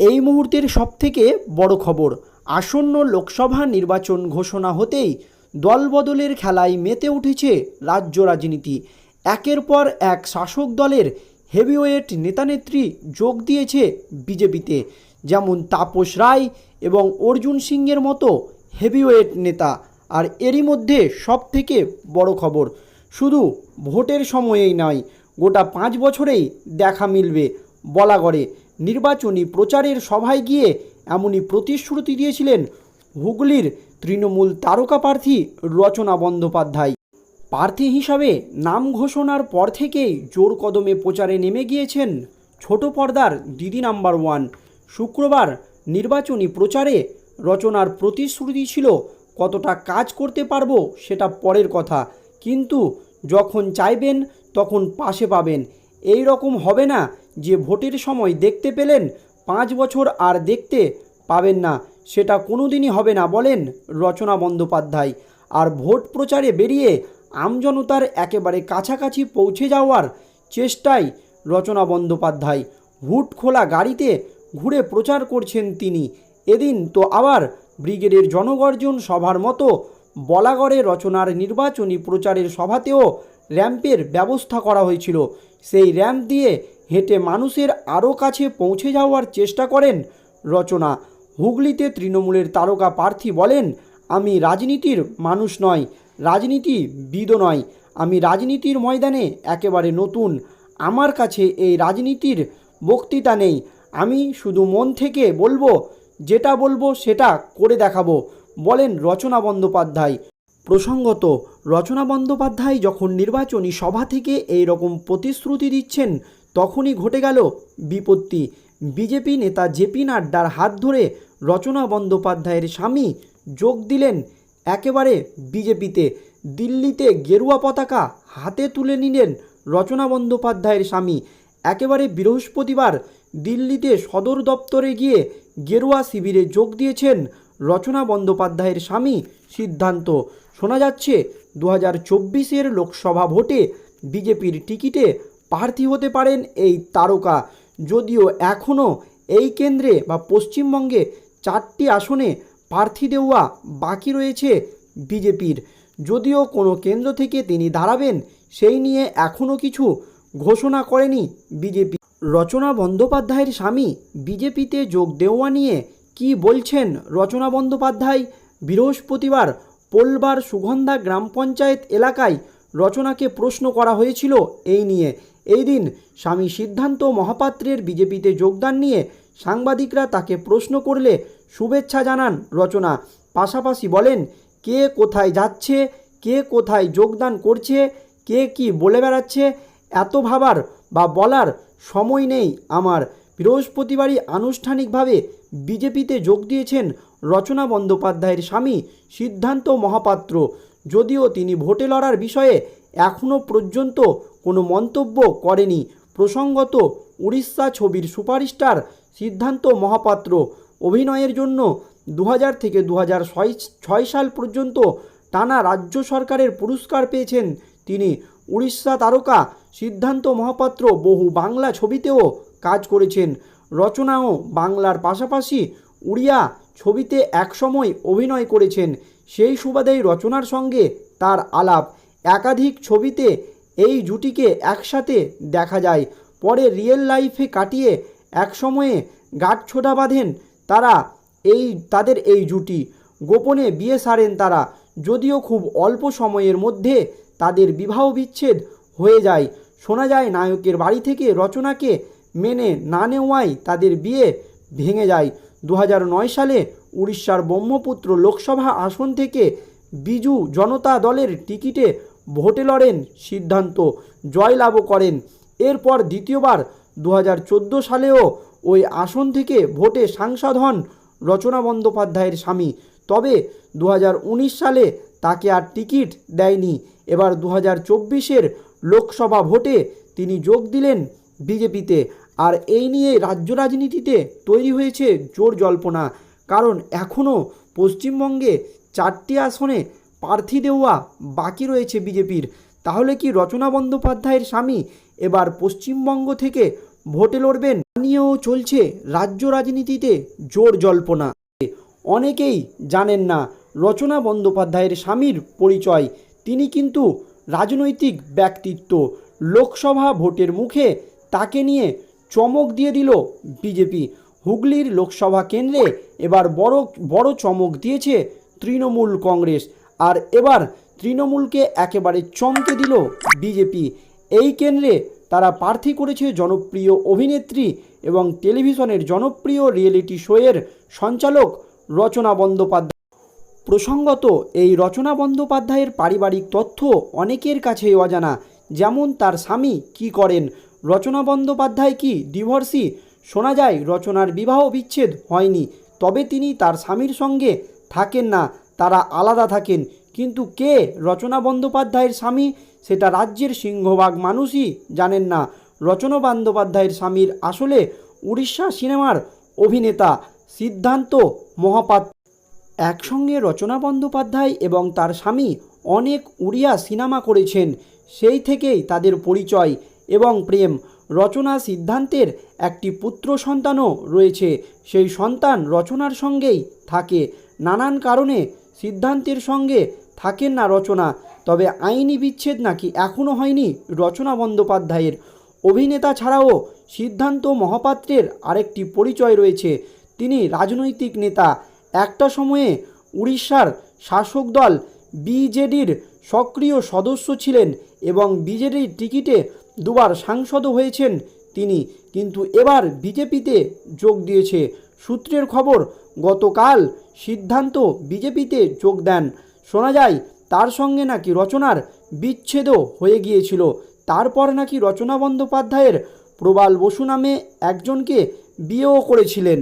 এই মুহূর্তের সবথেকে বড় খবর, আসন্ন লোকসভা নির্বাচন ঘোষণা হতেই দলবদলের খেলায় মেতে উঠেছে রাজ্য রাজনীতি। একের পর এক শাসক দলের হেভিওয়েট নেতানেত্রী যোগ দিয়েছে বিজেপিতে, যেমন তাপস রায় এবং অর্জুন সিংয়ের মতো হেভিওয়েট নেতা। আর এরই মধ্যে সবথেকে বড় খবর, শুধু ভোটের সময়েই নয়, গোটা পাঁচ বছরেই দেখা মিলবে বলা বলাগড়ে নির্বাচনী প্রচারের সভায় গিয়ে এমনই প্রতিশ্রুতি দিয়েছিলেন হুগলির তৃণমূল তারকা প্রার্থী রচনা বন্দ্যোপাধ্যায়। প্রার্থী হিসাবে নাম ঘোষণার পর থেকেই জোর কদমে প্রচারে নেমে গিয়েছেন ছোট পর্দার দিদি নাম্বার ওয়ান। শুক্রবার নির্বাচনী প্রচারে রচনার প্রতিশ্রুতি ছিল, কতটা কাজ করতে পারব সেটা পরের কথা। কিন্তু যখন চাইবেন, তখন পাশে পাবেন। এই রকম হবে না যে ভোটের সময় দেখতে পেলেন, পাঁচ বছর আর দেখতে পাবেন না, সেটা কোনোদিনই হবে না বলেন রচনা বন্দ্যোপাধ্যায়। আর ভোট প্রচারে বেরিয়ে আমজনতার একেবারে কাছাকাছি পৌঁছে যাওয়ার চেষ্টায় রচনা বন্দ্যোপাধ্যায়। হুট খোলা গাড়িতে ঘুরে প্রচার করছেন তিনি। এদিন তো আবার ব্রিগেডের জনগর্জন সভার মতো বলাগড়ে রচনার নির্বাচনী প্রচারের সভাতেও র্যাম্পের ব্যবস্থা করা হয়েছিল। সেই র্যাম্প দিয়ে হেঁটে মানুষের আরও কাছে পৌঁছে যাওয়ার চেষ্টা করেন রচনা। হুগলিতে তৃণমূলের তারকা প্রার্থী বলেন, আমি রাজনীতির মানুষ নয় রাজনীতিবিদও নয়। আমি রাজনীতির ময়দানে একেবারে নতুন। আমার কাছে এই রাজনীতির বক্তৃতা নেই। আমি শুধু মন থেকে বলব, যেটা বলব সেটা করে দেখাবো, বলেন রচনা বন্দ্যোপাধ্যায়। প্রসঙ্গত, রচনা বন্দ্যোপাধ্যায় যখন নির্বাচনী সভা থেকে এই রকম প্রতিশ্রুতি দিচ্ছেন তখনই ঘটে গেল বিপত্তি। বিজেপি নেতা জেপি নাড্ডার হাত ধরে রচনা বন্দ্যোপাধ্যায়ের স্বামী যোগ দিলেন একেবারে বিজেপিতে। দিল্লিতে গেরুয়া পতাকা হাতে তুলে নিলেন রচনা বন্দ্যোপাধ্যায়ের স্বামী। একেবারে বৃহস্পতিবার দিল্লিতে সদর দপ্তরে গিয়ে গেরুয়া শিবিরে যোগ দিয়েছেন রচনা বন্দ্যোপাধ্যায়ের স্বামী সিদ্ধান্ত। শোনা যাচ্ছে দু হাজার লোকসভা ভোটে বিজেপির টিকিটে প্রার্থী হতে পারেন এই তারকা। যদিও এখনও এই কেন্দ্রে বা পশ্চিমবঙ্গে চারটি আসনে প্রার্থী দেওয়া বাকি রয়েছে বিজেপির। যদিও কোনো কেন্দ্র থেকে তিনি দাঁড়াবেন, সেই নিয়ে এখনও কিছু ঘোষণা করেনি বিজেপি। রচনা বন্দ্যোপাধ্যায়ের স্বামী বিজেপিতে যোগ দেওয়া নিয়ে কি বলছেন রচনা বন্দ্যোপাধ্যায়? বৃহস্পতিবার পোলবার সুগন্ধা গ্রাম পঞ্চায়েত এলাকায় রচনাকে প্রশ্ন করা হয়েছিল এই নিয়ে। এই দিন স্বামী সিদ্ধান্ত মহাপাত্রের বিজেপিতে যোগদান নিয়ে সাংবাদিকরা তাকে প্রশ্ন করলে শুভেচ্ছা জানান রচনা। পাশাপাশি বলেন, কে কোথায় যাচ্ছে, কে কোথায় যোগদান করছে, কে কি বলে বেড়াচ্ছে, এত ভাবার বা বলার সময় নেই আমার। বৃহস্পতিবারই আনুষ্ঠানিকভাবে বিজেপিতে যোগ দিয়েছেন রচনা বন্দ্যোপাধ্যায়ের স্বামী সিদ্ধান্ত মহাপাত্র। যদিও তিনি ভোটে লড়ার বিষয়ে এখনও পর্যন্ত কোনো মন্তব্য করেনি। প্রসঙ্গত, উড়িষ্যা ছবির সুপারস্টার সিদ্ধান্ত মহাপাত্র। অভিনয়ের জন্য দু হাজার থেকে দু ছয় সাল পর্যন্ত টানা রাজ্য সরকারের পুরস্কার পেয়েছেন তিনি। উড়িষ্যা তারকা সিদ্ধান্ত মহাপাত্র বহু বাংলা ছবিতেও কাজ করেছেন। রচনাও বাংলার পাশাপাশি উড়িয়া ছবিতে একসময় অভিনয় করেছেন। সেই সুবাদেই রচনার সঙ্গে তার আলাপ। একাধিক ছবিতে এই জুটিকে একসাথে দেখা যায়। পরে রিয়েল লাইফে কাটিয়ে একসময়ে গাঁটছোটা বাঁধেন তারা এই, তাদের এই জুটি। গোপনে বিয়ে সারেন তারা। যদিও খুব অল্প সময়ের মধ্যে তাদের বিবাহ বিচ্ছেদ হয়ে যায়। শোনা যায় নায়কের বাড়ি থেকে রচনাকে মেনে না নেওয়ায় তাদের বিয়ে ভেঙে যায়। দু সালে উড়িষ্যার ব্রহ্মপুত্র লোকসভা আসন থেকে বিজু জনতা দলের টিকিটে ভোটে লড়েন সিদ্ধান্ত জয়লাভও করেন। এরপর দ্বিতীয়বার দু হাজার চোদ্দ সালেও ওই আসন থেকে ভোটে সাংসদ হন রচনা বন্দ্যোপাধ্যায়ের স্বামী। তবে দু হাজার উনিশ সালে তাকে আর টিকিট দেয়নি। এবার দু হাজার লোকসভা ভোটে তিনি যোগ দিলেন বিজেপিতে। আর এই নিয়ে রাজ্য রাজনীতিতে তৈরি হয়েছে জোর জল্পনা। কারণ এখনও পশ্চিমবঙ্গে চারটি আসনে প্রার্থী দেওয়া বাকি রয়েছে বিজেপির। তাহলে কি রচনা বন্দ্যোপাধ্যায়ের স্বামী এবার পশ্চিমবঙ্গ থেকে ভোটে লড়বেন? নিয়েও চলছে রাজ্য রাজনীতিতে জোর জল্পনা। অনেকেই জানেন না রচনা বন্দ্যোপাধ্যায়ের স্বামীর পরিচয়। তিনি কিন্তু রাজনৈতিক ব্যক্তিত্ব। লোকসভা ভোটের মুখে তাকে নিয়ে চমক দিয়ে দিল বিজেপি। হুগলির লোকসভা কেন্দ্রে এবার বড় বড় চমক দিয়েছে তৃণমূল কংগ্রেস। আর এবার তৃণমূলকে একেবারে চমকে দিল বিজেপি। এই কেন্দ্রে তারা প্রার্থী করেছে জনপ্রিয় অভিনেত্রী এবং টেলিভিশনের জনপ্রিয় রিয়েলিটি শোয়ের সঞ্চালক রচনা বন্দ্যোপাধ্যায়। প্রসঙ্গত, এই রচনা বন্দ্যোপাধ্যায়ের পারিবারিক তথ্য অনেকের কাছেই অজানা, যেমন তার স্বামী কি করেন, রচনা বন্দ্যোপাধ্যায় কি ডিভোর্সি, শোনা যায় রচনার বিবাহ বিচ্ছেদ হয়নি, তবে তিনি তার স্বামীর সঙ্গে থাকেন না তারা আলাদা থাকেন। কিন্তু কে? রচনা বন্দ্যোপাধ্যায়ের স্বামী? সেটা রাজ্যের সিংহভাগ মানুষই জানেন না। রচনা বন্দ্যোপাধ্যায়ের স্বামীর আসলে উড়িষ্যা সিনেমার অভিনেতা সিদ্ধান্ত মহাপাত্র। একসঙ্গে রচনা বন্দ্যোপাধ্যায় এবং তার স্বামী অনেক উড়িয়া সিনেমা করেছেন। সেই থেকেই তাদের পরিচয় এবং প্রেম। রচনা সিদ্ধান্তের একটি পুত্র সন্তানও রয়েছে। সেই সন্তান রচনার সঙ্গেই থাকে। নানান কারণে সিদ্ধান্তের সঙ্গে থাকেন না রচনা, তবে আইনি বিচ্ছেদ নাকি এখনও হয়নি রচনা বন্দ্যোপাধ্যায়ের। অভিনেতা ছাড়াও সিদ্ধান্ত মহাপাত্রের আরেকটি পরিচয় রয়েছে। তিনি রাজনৈতিক নেতা। একটা সময়ে উড়িষ্যার শাসক দল বিজেডির সক্রিয় সদস্য ছিলেন এবং বিজেডির টিকিটে দুবার সাংসদও হয়েছেন তিনি। কিন্তু এবার বিজেপিতে যোগ দিয়েছে। সূত্রের খবর, গতকাল সিদ্ধান্ত বিজেপিতে যোগ দেন। শোনা যায়, তার সঙ্গে নাকি রচনার বিচ্ছেদও হয়ে গিয়েছিল। তারপর নাকি রচনা বন্দ্যোপাধ্যায়ের প্রবাল বসু নামে একজনকে বিয়েও করেছিলেন।